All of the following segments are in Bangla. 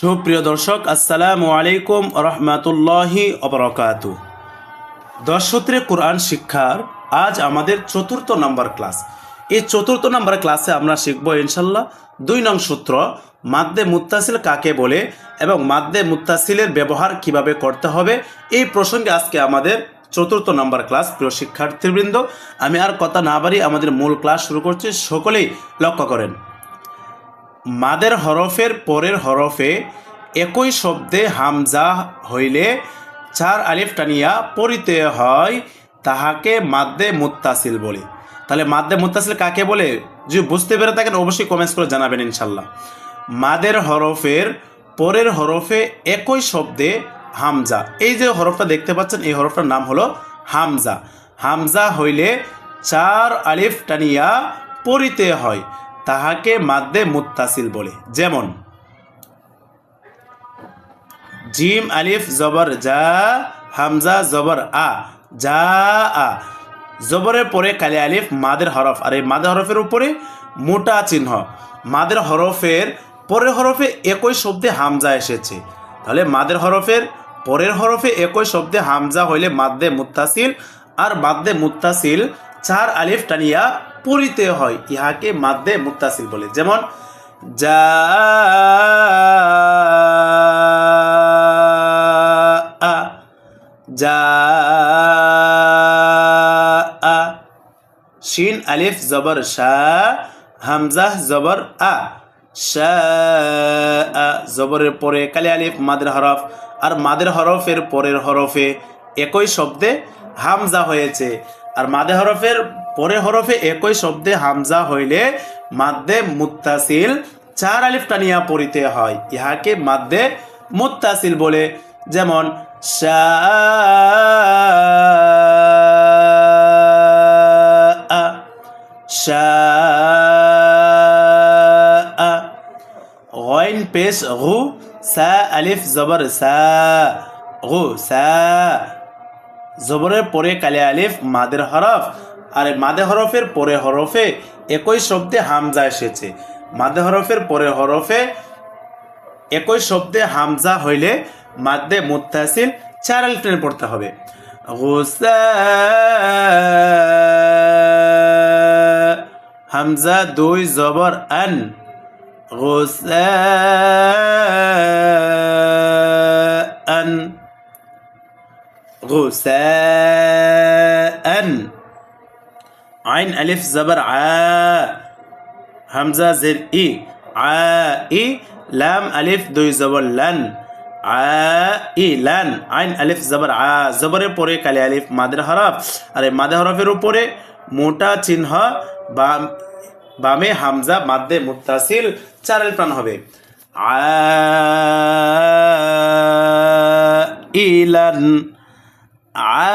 সুপ্রিয় দর্শক, আসসালামু আলাইকুম রহমাতুল্লাহি অবরকাত দশ কোরআন শিক্ষার আজ আমাদের চতুর্থ নম্বর ক্লাস। এই চতুর্থ নম্বর ক্লাসে আমরা শিখব ইনশাল্লাহ দুই নং সূত্র, মাদ্দে মুত্তাসিল কাকে বলে এবং মাদ্দে মুত্তাসিলের ব্যবহার কীভাবে করতে হবে। এই প্রসঙ্গে আজকে আমাদের চতুর্থ নম্বর ক্লাস, প্রিয় শিক্ষার্থীবৃন্দ, আমি আর কথা না বাড়ি আমাদের মূল ক্লাস শুরু করছি, সকলেই লক্ষ্য করেন। মাদের হরফের পরের হরফে একই শব্দে হামজা হইলে চার আলিফ টানিয়া পরিতে হয়, তাহাকে মাদ্দে মুত্তাসিল বলে। তাহলে মাদ্দে মুত্তাসিল কাকে বলে? যদি বুঝতে পেরে থাকেন, অবশ্যই কমেন্টস করে জানাবেন ইনশাল্লাহ। মাদের হরফের পরের হরফে একই শব্দে হামজা। এই যে হরফটা দেখতে পাচ্ছেন, এই হরফটার নাম হলো হামজা। হামজা হইলে চার আলিফ টানিয়া পরিতে হয়। তাহাকে মাদ্দে মুত্তাসিল বলে। যেমন, জিম আলিফ জবর যা হামজা জবর আ যা আ। জবরের পরে কালি আলিফ, মাদের হরফ। আর এই মাদের হরফের উপরে মোটা চিহ্ন। মাদের হরফের পরের হরফে একই শব্দে হামজা এসেছে। তাহলে মাদের হরফের পরের হরফে একই শব্দে হামজা হইলে মাদ্দে মুত্তাসিল। আর মাদ্দে মুত্তাসিল, চার আলিফ টানিয়া পরিতে হয়, ইহাকে মাদ্দে মুত্তাসিল বলে। যেমন, যা যা শিন, আলিফ, জবর শাহ হামজাহ জবর, আ জবরের পরে কালি আলিফ, মাদের হরফ, আর মাদের হরফের পরের হরফে একই শব্দে হামজা হয়েছে। আর মাদে হরফের পরে হরফে একই শব্দে হামজা হইলে মাদ্দে মুত্তাসিল চার আলিফ টানিয়া পড়িতে হয়। ইহাকে মাদ্দে মুত্তাসিল বলে। যেমন পেশ গু, সা, আলিফ, জবর, সা সা। জবরের পরে কালে আলিফ, মাদের হরফ আর মাদে হরফের পরে হরফে একই শব্দে হামজা এসেছে। মাদে হরফের পরে হরফে একই শব্দে হামজা হইলে মাদে মুতাসিল চার আলফিনে পড়তে হবে। গোসা, হামজা দুই জবর আন। গোসা আন। গোসা, আন। আইন আলিফ জবর আ হামজা জের ই আ ই লাম আলিফ দুই জবর লান আইলান আইন আলিফ জবর আ জবরের পরে কালি আলিফ মাদের হরফ আর এই মাদে হরফের উপরে মোটা চিহ্ন বাম বামে হামজা মাদ্দে মুতাসিল চারেল প্রাণ হবে. আ ইলান আ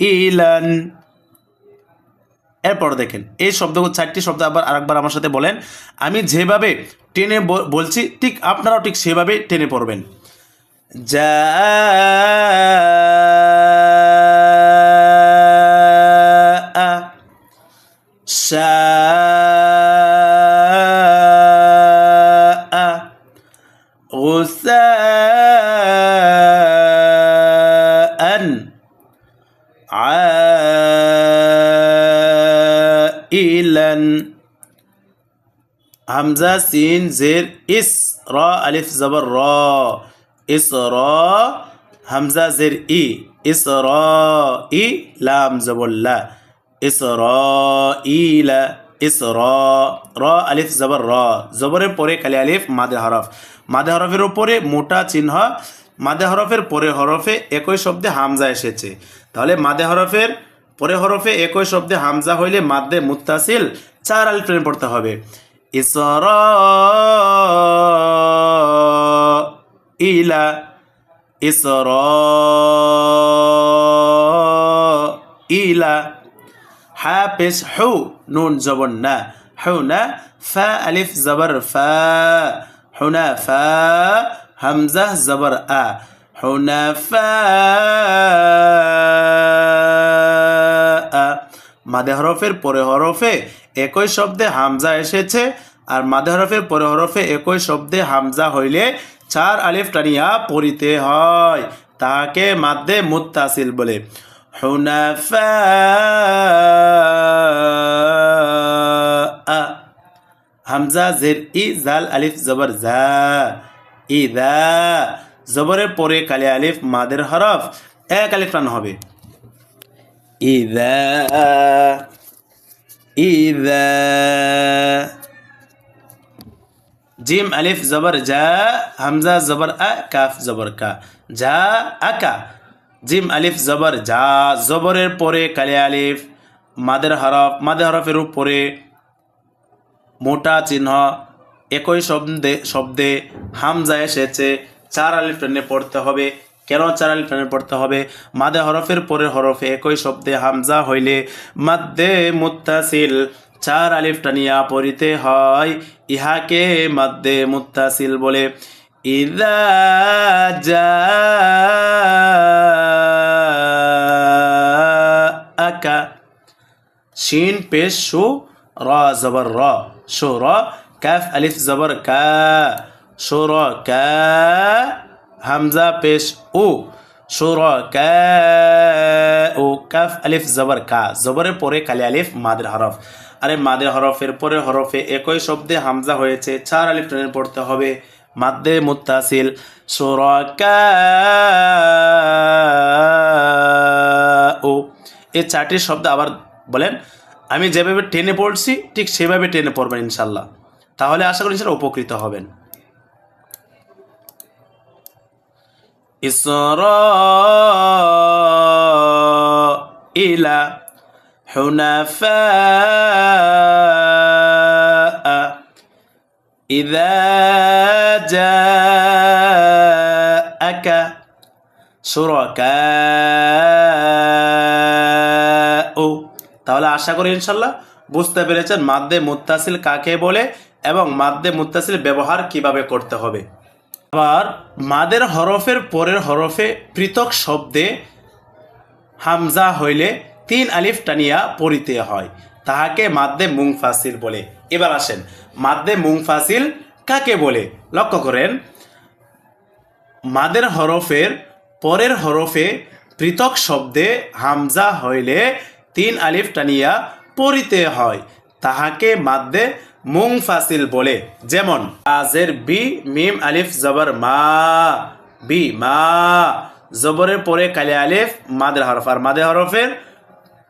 ইলান। এরপর দেখেন, এই শব্দ চারটি শব্দ আবার আরেকবার আমার সাথে বলেন। আমি যেভাবে টেনে বলছি, ঠিক আপনারাও ঠিক সেভাবে টেনে পড়বেন। যা সা হামজা সিন জের ইস র আলিফ জবর র ইস র হামজা জের ই ইস র ই লাম জবল্লা ইস র ইলা ইস র র আলিফ জবর র জবরের পরে কালি আলিফ মাদে হরফ মাদে হরফের উপরে মোটা চিহ্ন মাদে হরফের পরে হরফে একই শব্দে হামজা এসেছে তাহলে মাদে হরফের পরে হরফে একই শব্দে হামজা হইলে মাদে মুত্তাসিল চার আলিফ টেনে পড়তে হবে। ইসরা ইলা ইসরা ইলা হা পেশ হু নুন জবর না। হু না ফা আলিফ জবর ফা। হুনা ফা হামজা জবর আ। হুনাফা মাদে হরফের পরে হরফে একই শব্দে হামজা এসেছে, আর মাদে হরফের পরে হরফে একই শব্দে হামজা হইলে চার আলিফ টানিয়া পড়িতে হয়। তাহাকে মাদ্দে মুত্তাসিল বলে। হুনাফা, হামজা জের ই, জাল, আলিফ, জবর, জা। ইদা, জবরের পরে কালি আলিফ, মাদের হরফ, এক আলিফ টান হবে। ইদা ইদা জিম আলিফ জবর জা হামজা জবর আ কাফ জবর কা যা আকা জিম আলিফ জবর যা জবরের পরে কালি আলিফ মাদের হরফ মাদের হরফের উপরে মোটা চিহ্ন একই শব্দে শব্দে হামজা এসেছে চার আলিফ টেনে পড়তে হবে কেন চার আলিফ টেনে পড়তে হবে? মাদে হরফের পরে হরফে একই শব্দে হামজা হইলে মাদ্দে মুত্তাসিল, চার আলিফ টানিয়া পড়িতে হয়। ইহাকে মাদ্দে মুত্তাসিল বলে। ইদা আকা। শিন, পেশ শু র, জবর, র। শো র, কাফ, আলিফ, জবর, কা। শো র, কা। হামজা পেশ র ও কাফ আলিফ জবর কা। জবরের পরে কালি আলিফ, মাদের হরফ। আরে মাদের হরফের পরে হরফে একই শব্দে হামজা হয়েছে, চার আলিফ টেনে পড়তে হবে। মাদ্দে মুত্তাসিল সুরকা ও এই চারটি শব্দ আবার বলেন, আমি যেভাবে টেনে পড়ছি, ঠিক সেভাবে টেনে পড়বেন ইনশাল্লাহ। তাহলে আশা করি ইনশাল্লাহ উপকৃত হবেন। ইসরা ইলা حنفاء إذا جاءك شركاء তাহলে আশা করি ইনশাল্লাহ বুঝতে পেরেছেন মাদ্দে মুত্তাসিল কাকে বলে এবং মাদ্দে মুত্তাসিল ব্যবহার কিভাবে করতে হবে আবার মাদের হরফের পরের হরফে পৃথক শব্দে হামজা হইলে তিন আলিফ টানিয়া পড়িতে হয়। তাহাকে মাদ্দে মুংফাসিল বলে। এবার আসেন, মাদ্দে মুংফাসিল কাকে বলে? লক্ষ্য করেন, মাদের হরফের পরের হরফে পৃথক শব্দে হামজা হইলে তিন আলিফ টানিয়া পড়িতে হয়। তাহাকে মাদ্দে মুংফাসিল বলে। যেমন আজের বি, মিম, আলিফ, জবর, মা, বি, মা, জবরের পরে কালে আলিফ, মাদের হরফ। আর মাদের হরফের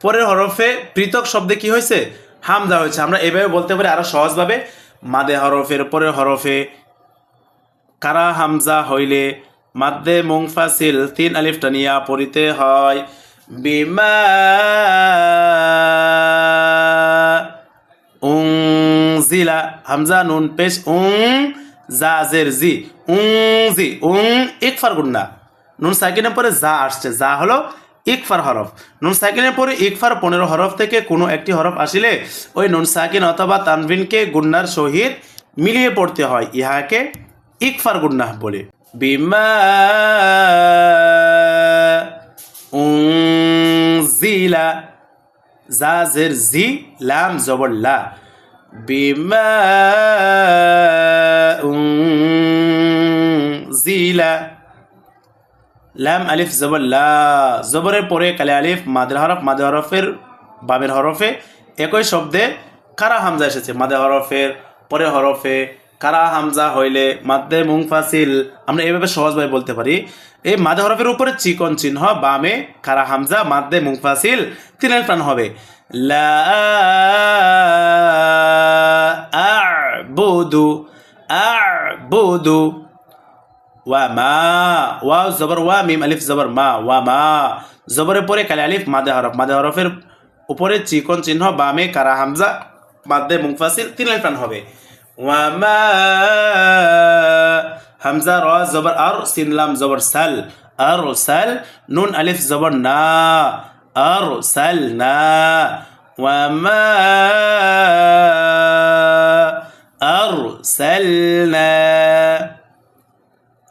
পরের হরফে পৃথক শব্দে কি হয়েছে? হামজা হয়েছে। আমরা এভাবে বলতে পারি আরও সহজভাবে। মাদে হরফের পরের হরফে কারা হামজা হইলে? মাদ্দে মুংফাসিল, তিন আলিফ টানিয়া পড়িতে হয়। বিমা উং জিলা হামজা নুন পেশ উং জাজের জি উং জি উং ইকফার গুন্না নুন সাইকিনের পরে যা আসছে। যা হলো ইকফার হরফ। নুন সাকিনের পরে ইকফার পনেরো হরফ থেকে কোনো একটি হরফ আসিলে ওই নুন সাকিন অথবা তানভিনকে গুন্নার সহিত মিলিয়ে পড়তে হয়। ইহাকে ইকফার গুন্নাহ বলে। বিমা উংজিলা জাজের জি লাম জবর বিমা উংজিলা লাম আলিফ জবর জবরের পরে কালে আলিফ মাদের হরফ মাদের হরফের বামের হরফে একই শব্দে কারা হামজা এসেছে মাদে হরফের পরে হরফে কারা হামজা হইলে, মাদ্দে মুংফাসিল আমরা এভাবে সহজভাবে বলতে পারি। এই মাদে হরফের উপরে চিকন চিহ্ন, বামে কারা হামজা, মাদ্দে মুংফাসিল তিনের প্রাণ হবে। লা আ'বুদু আ'বুদু, ওয়া মা ওয়া জবর, ওয়া মিম, আলিফ জবর, মা, ওয়া মা। জবরের পরে কালি আলিফ মাদে হরফ মাদে হরফের উপরে চিকন চিহ্ন, বামে কারা হামজা, মাদ্দে মুংফাসিল তিন আলিফ টান হবে। وما همزه را زبر ار سين لام زبر سل. ارسل نون الف زبر نا. ارسلنا. وما ارسلنا.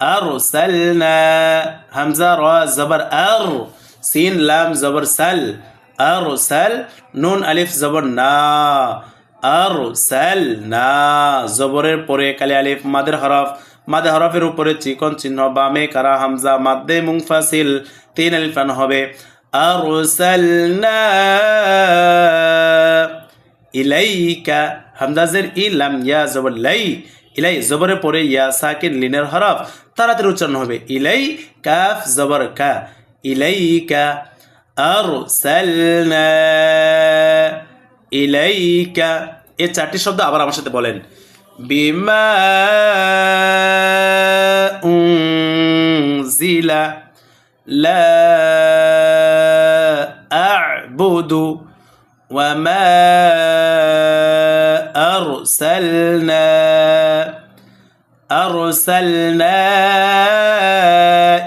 ارسلنا. همزه را زبر ار. سين لام زبر سل. ارسل نون الف زبر نا. আর স্যাল না জবরের পরে কালি আলিফ, মাদের হরফ। মাদে হরফের উপরে চিকন চিহ্ন, বামে কারা, হামজা মাদ্দে মুংফাসিল তিন আলিফ টান হবে। আর না ইলাইকা হামদাজের ইলাম, ইয়া জবর লাই। ইলাই, জবরের পরে ইয়া সাকিন, লিনের হরফ। তাড়াতাড়ি উচ্চারণ হবে ইলাই, কাফ, জবর কা। ইলাইকা আরসালনা। ইলাইকা এই চারটি শব্দ আবার আমার সাথে বলেন বিমা উনজিলা লা আ'বুদু وما أرسلنا أرسلنا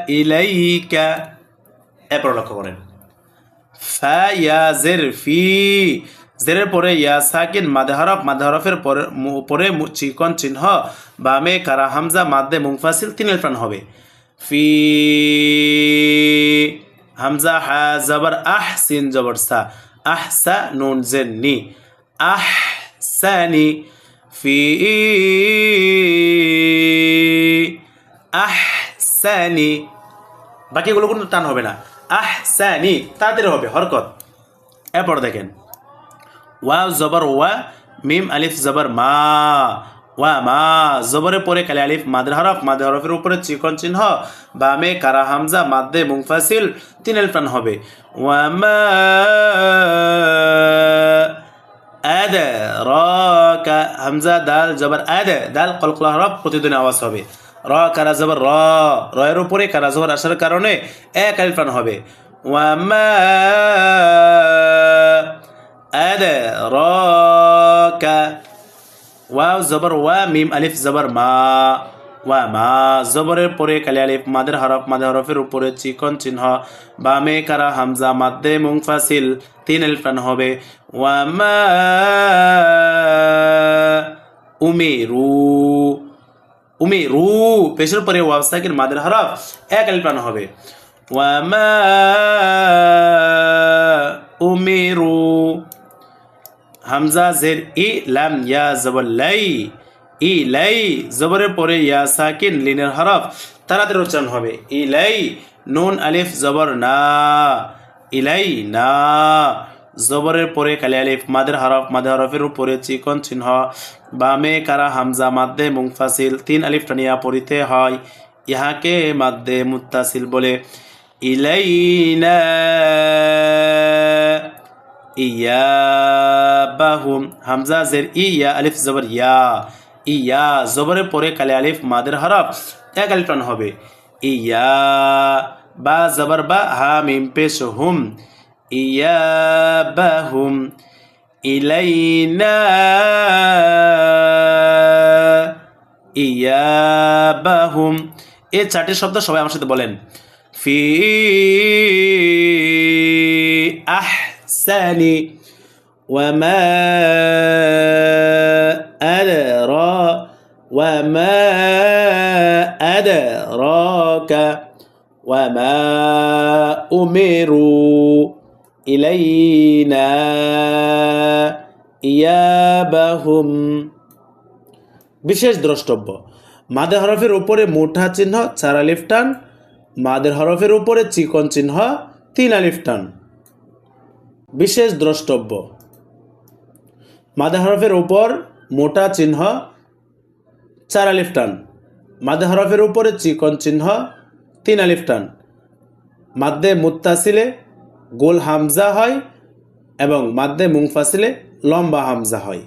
إليك এরপর লক্ষ্য করেন ফা ইয়া জের ফি জেরের পরে ইয়া সাকিন মাদে হরফ মাদে হরফের পরে মু- পরে মু- চিকন চিহ্ন, বামে কারা হামজা মাদ্দে মুংফাসিল তিন এলফান হবে। ফি, হামজা হা জবর, আহ সিন জবর সা, আহ সা নুন জেন নি, আহ সানি ফি, আহ সানি বাকিগুলো কোনো টান হবে না। আহ সানি তাড়াতাড়ি হবে, হরকত। এরপর দেখেন। ওয়া জবর, ওয়া, মিম, আলিফ, জবর, মা, ওয়া, মা জবরের পরে কালি আলিফ, মাদের হরফ, মাদের হরফের উপরে চিকন চিহ্ন, বামে কারা, হামজা মাদ্দে মুংফাসিল তিন এলফান হবে। ওয়া, মা, আদ, র, কা, হামজা, দাল, জবর, আদ, দাল কলকলা হরফ প্রতিদিন আওয়াজ হবে। র, কারা, জবর, র, রয়ের উপরে কারা, জবর, আসার কারণে এক এলফান হবে। ওয়া, মা أدراك ওয়াও জবর ওয়া মিম আলিফ জবর মা ওয়া মা জবরের পরে কালি আলিফ মাদের হরফ মাদের হরফের উপরে চিকন চিহ্ন বামে কারা হামজা মাদ্দে মুংফাসিল তিন আলিফান হবে ওয়া মা উমেরু উমেরু পেশের পরে ওয়াও সাকিন মাদের হরফ এক আলিফান হবে ওয়া মা উমেরু হামজা জের ই লাম ইয়া জবর লাই, ই লাই, জবরের পরে ইয়া সাকিন লিনের হরফ তাড়াতাড়ি উচ্চারণ হবে, ই লাই, নুন, আলিফ, জবর, না ইলাই না, জবরের পরে কালি আলিফ, মাদের হরফ, মাদের হরফের উপরে চিকন চিহ্ন, বামে কারা হামজা, মাদ্দে মুংফাসিল তিন আলিফ টানিয়া পড়িতে হয়, ইহাকে মাদ্দে মুত্তাসিল বলে ইলাইনা ইয়াবাহুম হামজা জের ইয়া আলিফ জবর ইয়া ইয়া জবরের পরে কালে আলিফ মাদের হরফ এক আলিফ টান হবে ইয়া বা জবর বা হা মিম পেশ হুম ইয়াবাহুম ইলাইনা ইয়াবাহুম এই চারটি শব্দ সবাই আমার সাথে বলেন। ফি আহসানি وما أدرى وما أدراك وما أمروا إلينا إيابهم বিশেষ দ্রষ্টব্য মাদের হরফের উপরে মোটা চিহ্ন চার আলিফ টান মাদের হরফের উপরে চিকন চিহ্ন তিন আলিফ টান বিশেষ দ্রষ্টব্য মাদে হরফের উপর মোটা চিহ্ন, চার আলিফ টান। মাদা হরফের উপরে চিকন চিহ্ন, তিন আলিফ টান। মাদ্দে মুত্তাসিলে গোল হামজা হয় এবং মাদ্দে মুংফাসিলে লম্বা হামজা হয়।